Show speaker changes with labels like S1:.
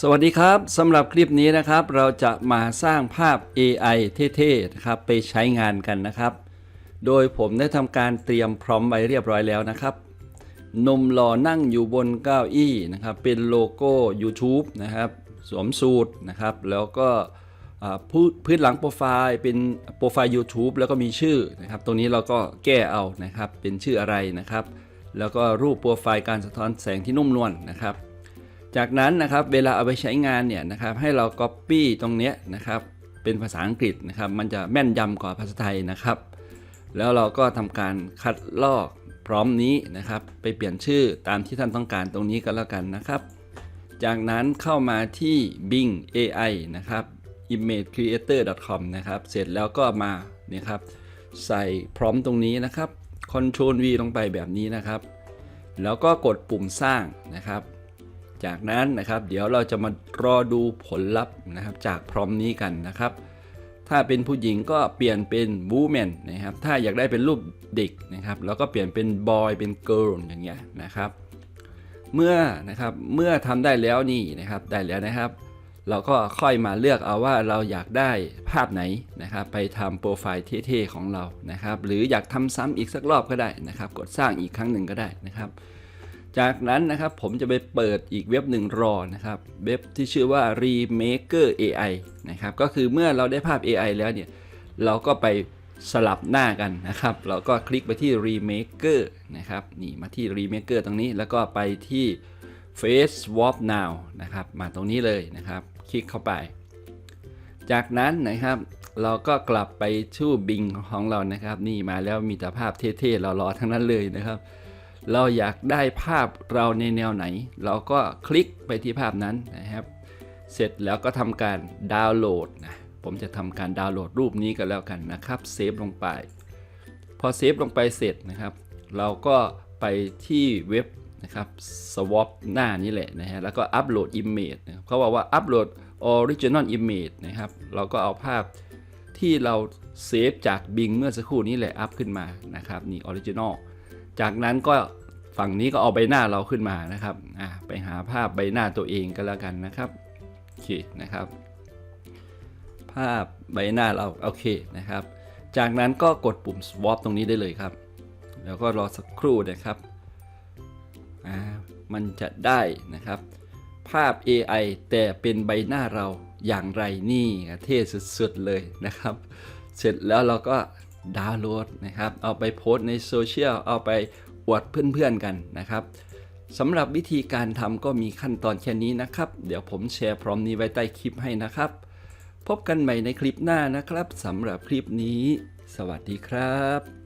S1: สวัสดีครับสำหรับคลิปนี้นะครับ เราจะมาสร้างภาพ AI เท่ๆนะครับไปใช้งานกันนะครับ โดยผมได้ทำการเตรียมพร้อมไว้เรียบร้อยแล้วนะครับนมหล่อนั่งอยู่บนเก้าอี้นะครับ เป็นโลโก้ YouTube นะครับ สวมสูตรนะครับ แล้วก็พื้นหลังโปรไฟล์เป็นโปรไฟล์ YouTube แล้วก็มีชื่อนะครับ ตรงนี้เราก็แก้เอานะครับ เป็นชื่ออะไรนะครับ แล้วก็รูปโปรไฟล์การสะท้อนแสงที่นุ่มนวลนะครับ จากนั้นนะครับเวลาเอาไปใช้งานเนี่ยนะครับให้เรา Copy ตรงเนี้ยนะครับเป็นภาษาอังกฤษนะครับมันจะแม่นยำกว่าภาษาไทยนะครับ แล้วเราก็ทำการคัดลอกพร้อมนี้นะครับ ไปเปลี่ยนชื่อตามที่ท่านต้องการตรงนี้ก็แล้วกันนะครับ จากนั้นเข้ามาที่ Bing AI นะครับ imagecreator.com นะครับ เสร็จแล้วก็มาเนี่ยครับใส่พร้อมตรงนี้นะครับ Ctrl V ลงไปแบบนี้นะครับ แล้วก็กดปุ่มสร้างนะครับ จากนั้นนะครับ เดี๋ยวเราจะมารอดูผลลัพธ์นะครับจากพร้อมนี้กันนะครับ ถ้าเป็นผู้หญิงก็เปลี่ยนเป็น woman นะครับ ถ้าอยากได้เป็นรูปเด็กนะครับเราก็เปลี่ยนเป็น boy เป็น girl อย่างเงี้ยนะครับ เมื่อนะครับเมื่อทำได้แล้วนี่นะครับได้แล้วนะครับ เราก็ค่อยมาเลือกเอาว่าเราอยากได้ภาพไหนนะครับ ไปทำโปรไฟล์เท่ๆของเรานะครับ หรืออยากทำซ้ำอีกสักรอบก็ได้นะครับ กดสร้างอีกครั้งหนึ่งก็ได้นะครับ จากนั้นนะครับผมจะไปเปิดอีกเว็บหนึ่งรอนะครับเว็บที่ชื่อว่า Remaker AI นะครับก็คือเมื่อเราได้ภาพ AI แล้วเนี่ยเราก็ไปสลับหน้ากันนะครับ เราก็คลิกไปที่ Remaker นะครับนี่มาที่ Remaker ตรงนี้แล้วก็ไปที่ Face Swap Now นะครับมาตรงนี้เลยนะครับ คลิกเข้าไป จากนั้นนะครับเราก็กลับไปชื่บิงของเรานะครับ นี่มาแล้วมีแต่ภาพเท่ๆเราๆทั้งนั้นเลยนะครับ เราอยากได้ภาพเราในแนวไหน เราก็คลิกไปที่ภาพนั้นนะครับ เสร็จแล้วก็ทำการดาวน์โหลดนะผมจะทำการดาวน์โหลดรูปนี้กันแล้วกันนะครับเซฟลงไป พอเซฟลงไปเสร็จนะครับ เราก็ไปที่เว็บนะครับ swap หน้านี้แหละนะฮะแล้วก็อัปโหลด image นะเขาบอกว่าอัปโหลด original image นะครับ เราก็เอาภาพที่เราเซฟจาก Bing เมื่อสักครู่นี้แหละอัพขึ้นมานะครับนี่ original จากนั้นก็ฝั่งนี้ก็เอาใบหน้าเราขึ้นมานะครับอ่าไปหาภาพใบหน้าตัวเองก็แล้วกันนะครับโอเคนะครับ ภาพใบหน้าเราโอเคนะครับ จากนั้นก็กดปุ่ม swap ตรงนี้ได้เลยครับ แล้วก็รอสักครู่นะครับอ่ามันจะได้นะครับ ภาพ AI แต่เป็นใบหน้าเราอย่างไรนี่เท่สุดๆเลยนะครับ เสร็จแล้วเราก็ ดาวน์โหลดนะครับ เอาไปโพสในโซเชียล เอาไปอวดเพื่อนๆกันนะครับสำหรับวิธีการทำก็มีขั้นตอนแค่นี้นะครับ เดี๋ยวผมแชร์พร้อมนี้ไว้ใต้คลิปให้นะครับ พบกันใหม่ในคลิปหน้านะครับสำหรับคลิปนี้ สวัสดีครับ